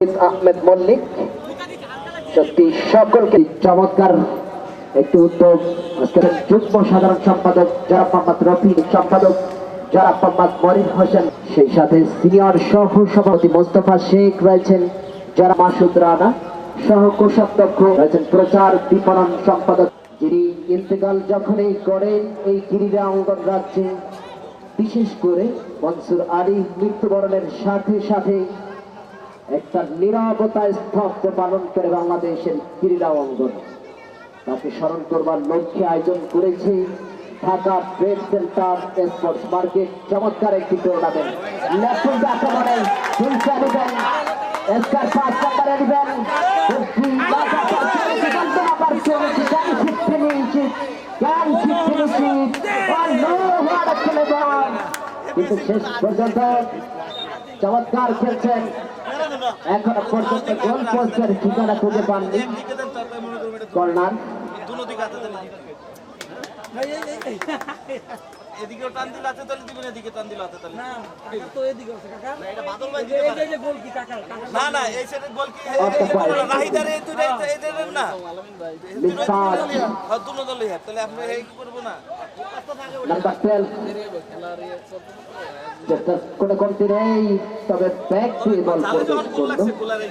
আহমেদ মল্লিক। সত্যি সকলকে চমৎকার একটি উদ্যোগ। যুগ্ম সাধারণ সম্পাদক যারা মোহাম্মদ রফি সম্পাদক যারা মোহাম্মদ হোসেন, সেই সাথে সিনিয়র সহ সভাপতি মোস্তফা শেখ রয়েছেন, যারা মাসুদ রানা সহ কোষাধ্যক্ষ রয়েছেন, প্রচার বিপণন সম্পাদক যিনি ইন্তেকাল যখনই করেন এই গিরিরা অঙ্গন রাজ্যে। বিশেষ করে মনসুর আলী মৃত্যুবরণের সাথে সাথে একটা নিরাপত্তা স্তব্ধ পালন করে বাংলাদেশের ক্রীড়া অঙ্গন। তাকে স্মরণ করবার লক্ষ্যে আয়োজন করেছে Dhaka trade centre sports market. চমৎকার একটি টুর্নামেন্ট কিন্তু শেষ পর্যন্ত চমৎকার খেলছেন এখন পর্যন্ত গোল পোস্টের ঠিকানা খুঁজে পাননি কর্নার এদিকেও টান দিলে হাতে তালি দিবেন এদিকে টান দিলে হাতে তালি না কাকা তো এদিকে আছে কাকা। না, এটা বাদল ভাই দিতে পারে। এই যে গোল কি কাকা? কাকা না না এই সাইডের গোল কি. রাহিদারে এই দুইটা এই- দুইটার না। হ্যাঁ দুনো দলই হ্যাঁ তাহলে আপনি এই কি করব না? নাম্বার টুয়েলভ যেটা কোনো কমতি নেই তবে ব্যাক দিয়ে বল তাহলে প্রবেশ যখন গোল করল লাগছে গোলার এই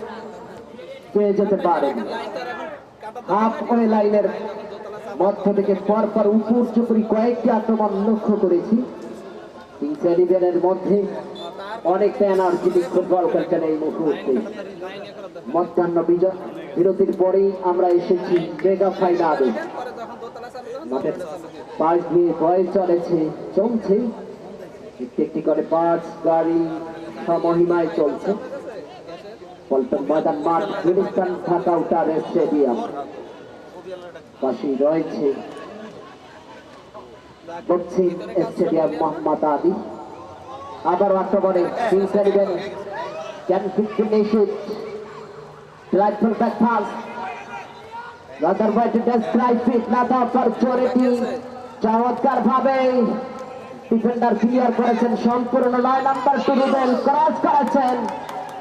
পেয়ে যেতে পারেন হাফ ওয়ে লাইনের মধ্য থেকে পর পর উপর চুপুরি কয়েকটি আক্রমণ লক্ষ্য করেছি। মধ্যে অনেকটা ফুটবল খেলছেন এই মুহূর্তে। মধ্যাহ্ন বিজয় বিরতির পরেই আমরা এসেছি মেগা ফাইনালে। পাশ দিয়ে বয়ে চলেছে, চলছে। একটি একটি করে পাঁচ গাড়ি সমহিমায় চলছে। মাঠ গুলিস্তান স্টেডিয়াম। পাশেই রয়েছে স্টেডিয়াম মোহাম্মদ আবার আক্রমণে it, not opportunity. চমৎকার ভাবে ডিফেন্ডার ক্লিয়ার করেছেন। সম্পূর্ণ নয় নাম্বার টু ক্রস করেছেন।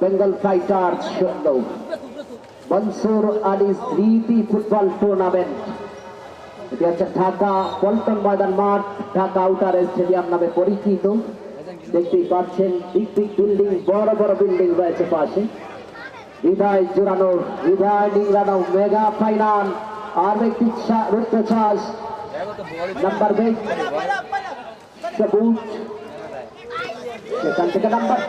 বেঙ্গল ফাইটার্স শূন্য মনসুর আলী স্মৃতি ফুটবল টুর্নামেন্ট এটি হচ্ছে ঢাকা পল্টন ময়দান মাঠ, ঢাকা আউটার স্টেডিয়াম নামে পরিচিত। দেখতেই পাচ্ছেন বিগ বিগ বিল্ডিং বড় বড় বিল্ডিং রয়েছে পাশে। হৃদয় জোড়ানো, হৃদয় নিংড়ানো মেগা ফাইনাল আর একটি রুদ্রশ্বাস নাম্বার বেগ সবুজ সেখান থেকে নাম্বার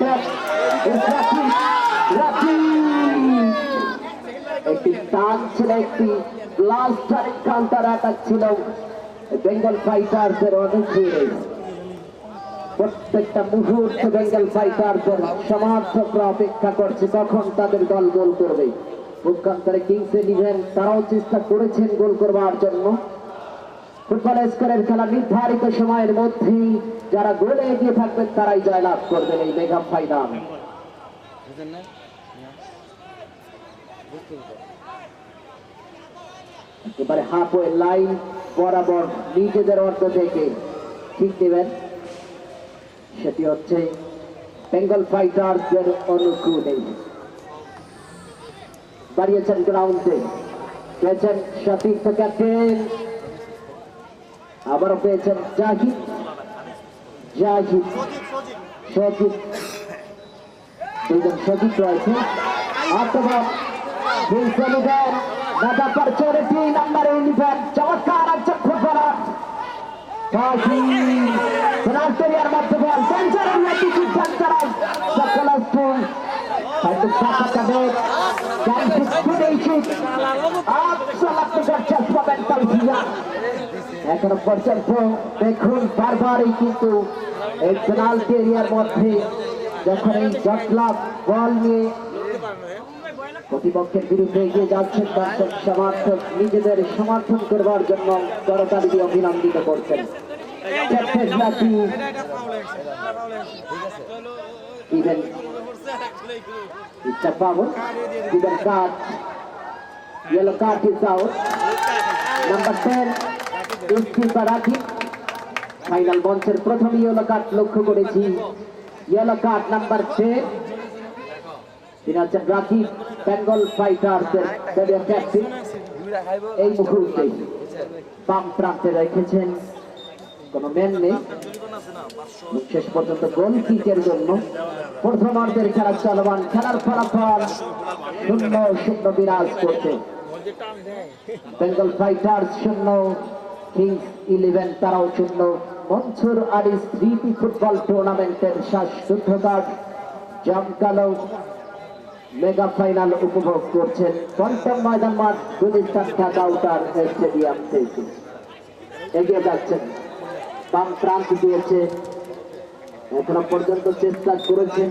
প্রত্যেকটা মুহূর্তে বেঙ্গল ফাইটার্সের সমর্থকরা অপেক্ষা করছে, কখন তাদের দল গোল করবে। পক্ষান্তরে কিংস ইলেভেন তারাও চেষ্টা করেছেন গোল করবার জন্য। ফুটবল স্কোরের খেলা নির্ধারিত সময়ের মধ্যেই যারা গোলে এগিয়ে থাকবেন, তারাই জয়লাভ করবেন এই মেগা ফাইনাল এবারে হাফ ওয়ে লাইন, বরাবর নিজেদের অর্ধ থেকে ঠিক দেবেন সেটি হচ্ছে বেঙ্গল ফাইটার্সের অনুকূলে। বাড়িয়েছেন গ্রাউন্ডে, পেয়েছেন সতীর্থ ক্যাপ্টেন। আবারও পেয়েছেন Zahid. Yazik. Shakib. Freedom Shakib right here. After that, Bill Sullivan. Another opportunity, number 11. Chavatkar and Chakraparat. Kashi. Sanatari Armathabal. Sanchar and Yatiki Sancharan. Chakala School. And the Chakakabek. Can discriminate it. Absolute Chakra Mental Ziyah. এখনও পর্যন্ত দেখুন বারবারই কিন্তু এই penalty এরিয়ার মধ্যে যখন এই জটলা বল নিয়ে প্রতিপক্ষের বিরুদ্ধে এগিয়ে যাচ্ছেন দর্শক সমর্থক, নিজেদের সমর্থন করবার জন্য করতালি অভিনন্দিত করছেন even card, yellow card is out. Number 10, goalkeeper final মঞ্চের প্রথম ইয়েলো কার্ড লক্ষ্য করেছি। ইয়েলো কার্ড নাম্বার টেন তিনি হচ্ছেন রাকিব বেঙ্গল ফাইটার্সের এই মুহূর্তে বাম প্রান্তে রেখেছেন কোনো মেন নেই। শেষ পর্যন্ত গোল কিকের জন্য প্রথমার্ধের খেলা চলমান খেলার ফলাফল শূন্য শূন্য বিরাজ করছে। বেঙ্গল ফাইটার্স শূন্য কিংস ইলেভেন তারাও শূন্য মনসুর আলী স্মৃতি ফুটবল টুর্নামেন্টের শ্বাসরুদ্ধকার জমকালো মেগা ফাইনাল উপভোগ করছেন। পঞ্চম ময়দান মাঠ গুলিস্তান ঢাকা আউটার স্টেডিয়াম থেকে। এগিয়ে যাচ্ছেন। বাম প্রান্ত দিয়েছে। এখনও পর্যন্ত চেষ্টা করেছেন।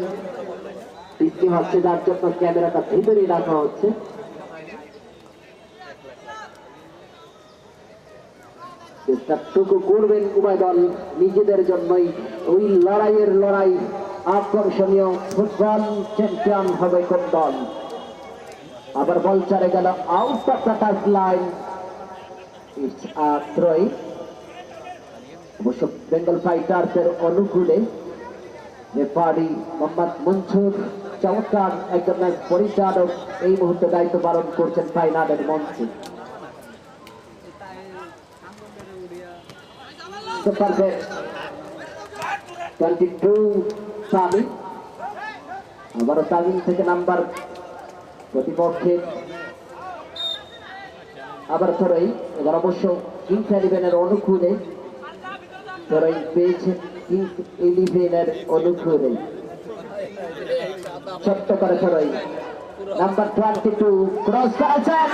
বৃষ্টি হচ্ছে যার জন্য ক্যামেরাটা ভিতরে রাখা হচ্ছে। চেষ্টাটুকু করবেন উভয় দল নিজেদের জন্যই। ওই লড়াইয়ের লড়াই আকর্ষণীয় ফুটবল চ্যাম্পিয়ন হবে কোন দল? আবার বল চারে গেল out of the touch line অবশ্য বেঙ্গল ফাইটার্সের অনুকূলে রেফারি মোহাম্মদ মনসুর চমৎকার একজন পরিচালক এই মুহূর্তে দায়িত্ব পালন করছেন ফাইনালের মঞ্চে। ব্যাট টোয়েন্টি টু সামিল আবারও তামিম থেকে নাম্বার প্রতিপক্ষের আবার থরই, এবার অবশ্য কিংস ইলেভেনের অনুকূলে। থরই পেয়েছেন কিংস ইলেভেনের অনুকূলে। ছোট্ট করে থরই। নাম্বার টোয়েন্টি টু ক্রস করেছেন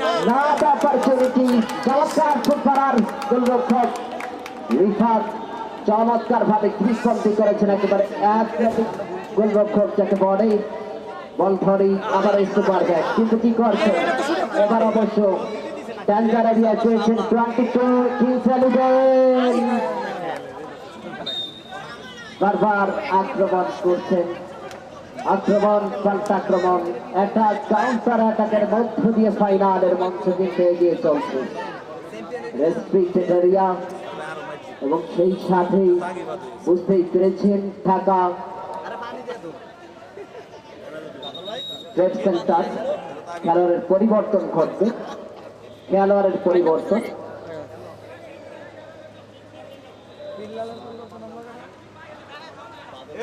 Not opportunity. চমৎকার ফুটবলার গোলরক্ষক রিফাত চমৎকার ভাবে ক্রিসবন্দি করেছেন একেবারে অ্যাথলেটিক গোলরক্ষক, যাকে বলে বল ধরেই আবার সুপার ব্যাক কিন্তু কি করছে এবার অবশ্য ট্যান্সার এরিয়া চেয়েছেন টোয়েন্টি টু বারবার আক্রমণ করছেন আক্রমণ পাল্টা আক্রমণ অ্যাটাক কাউন্টার অ্যাটাকের মধ্য দিয়ে ফাইনালের মঞ্চ কিন্তু এগিয়ে চলছে। রেস্ট্রিক্টেড এবং সেই সাথেই বুঝতেই পেরেছেন ঢাকা। ট্রেড সেন্টার খেলোয়াড়ের পরিবর্তন ঘটবে। খেলোয়াড়ের পরিবর্তন।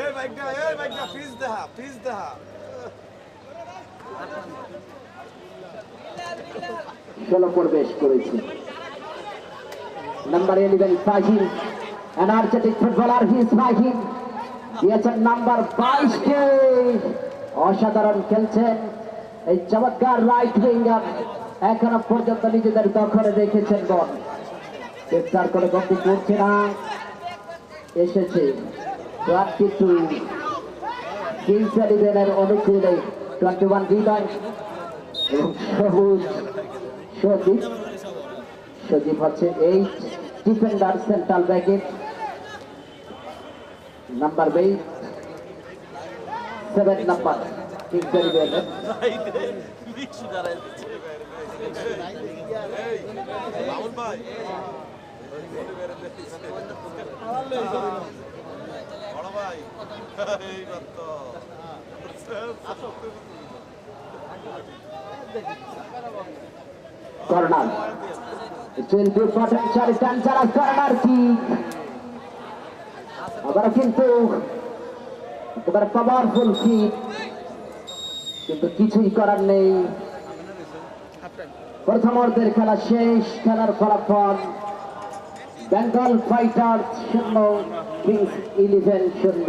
এই বাইকটা এই বাইকটা ফিজ দেহা দেহা। ষোলো প্রবেশ করেছে। Number eleven Fahim energetic footballer his Fahim. দিয়েছেন নাম্বার বাইশকে। অসাধারণ খেলছেন এই চমৎকার রাইট উইঙ্গার এখনও পর্যন্ত নিজেদের দখলে রেখেছেন বল। চেষ্টার করে গতি করছে না। এসেছে। টোয়েন্টি টু কিংস ইলেভেনের অনুকূলে টোয়েন্টি ওয়ান হৃদয় এবং সবুজ সজীব সজীব হচ্ছে eight defender central bracket number eight seven number Kings ভাই এই কত কর্নার চলবে পটেনশিয়াল চাঞ্চারা কর্নার কি? আবার কিন্তু কিছুই করার নেই। প্রথমার্ধের খেলা শেষ, খেলার ফলাফল বেঙ্গল ফাইটার্স শূন্য। কিংস ইলেভেন শূন্য